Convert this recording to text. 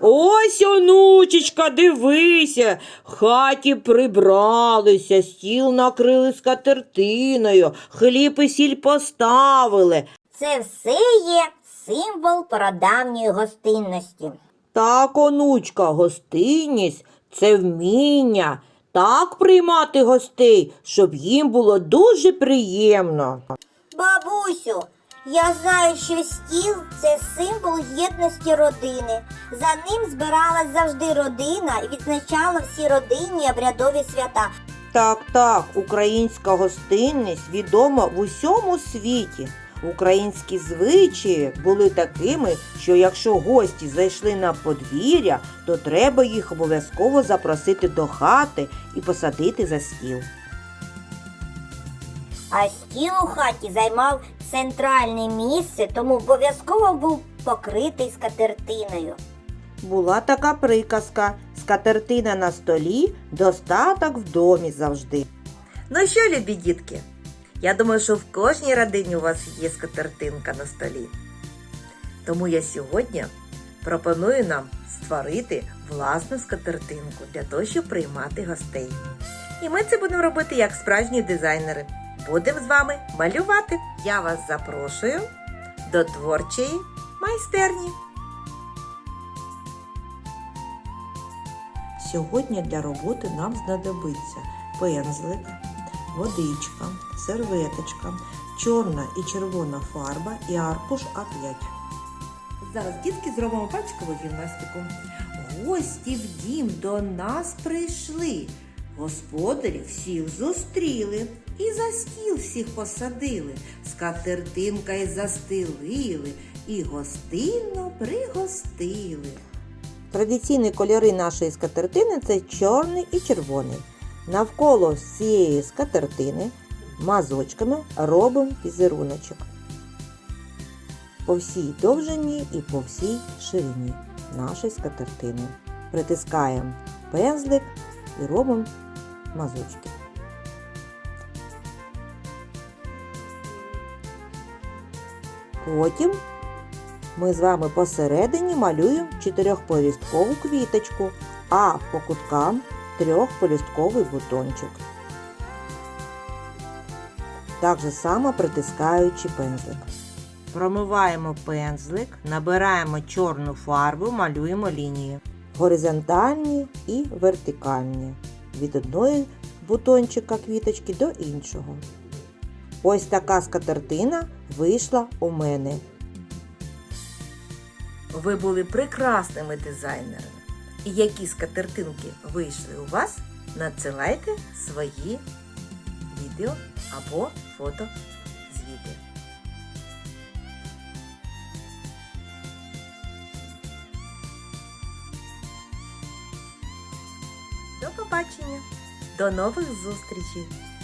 Ось, онучечка, дивися, в хаті прибралися, стіл накрили скатертиною, хліб і сіль поставили. Це все є символ прадавньої гостинності. Так, онучка, гостинність це вміння так приймати гостей, щоб їм було дуже приємно. Бабусю, я знаю, що стіл це символ єдності родини. За ним збиралась завжди родина і відзначала всі родинні обрядові свята. Так, так, українська гостинність відома в усьому світі. Українські звичаї були такими, що якщо гості зайшли на подвір'я, то треба їх обов'язково запросити до хати і посадити за стіл. А стіл у хаті займав центральне місце, тому обов'язково був покритий скатертиною. Була така приказка: скатертина на столі, достаток в домі завжди. Ну що, любі дітки? Я думаю, що в кожній родині у вас є скатертинка на столі. Тому я сьогодні пропоную нам створити власну скатертинку для того, щоб приймати гостей. І ми це будемо робити як справжні дизайнери. Будемо з вами малювати. Я вас запрошую до творчої майстерні. Сьогодні для роботи нам знадобиться пензлик, водичка, серветочка, чорна і червона фарба і аркуш А5. Зараз дітки зробимо пальчикову гімнастику. Гості в дім до нас прийшли. Господарі всіх зустріли і за стіл всіх посадили, скатертинка й застелили, і гостинно пригостили. Традиційні кольори нашої скатертини це чорний і червоний. Навколо цієї скатертини мазочками робимо візеруночок. По всій довжині і по всій ширині нашої скатертини. Притискаємо пензлик і робимо мазочки. Потім ми з вами посередині малюємо чотирьохполісткову квіточку, а по куткам трьохполістковий бутончик. Так же само притискаючи пензлик. Промиваємо пензлик, набираємо чорну фарбу, малюємо лінії. Горизонтальні і вертикальні. Від одної бутончика квіточки до іншого. Ось така скатертина вийшла у мене. Ви були прекрасними дизайнерами. І які скатертинки вийшли у вас, надсилайте свої відео або фото з відео. До побачення! До нових зустрічей!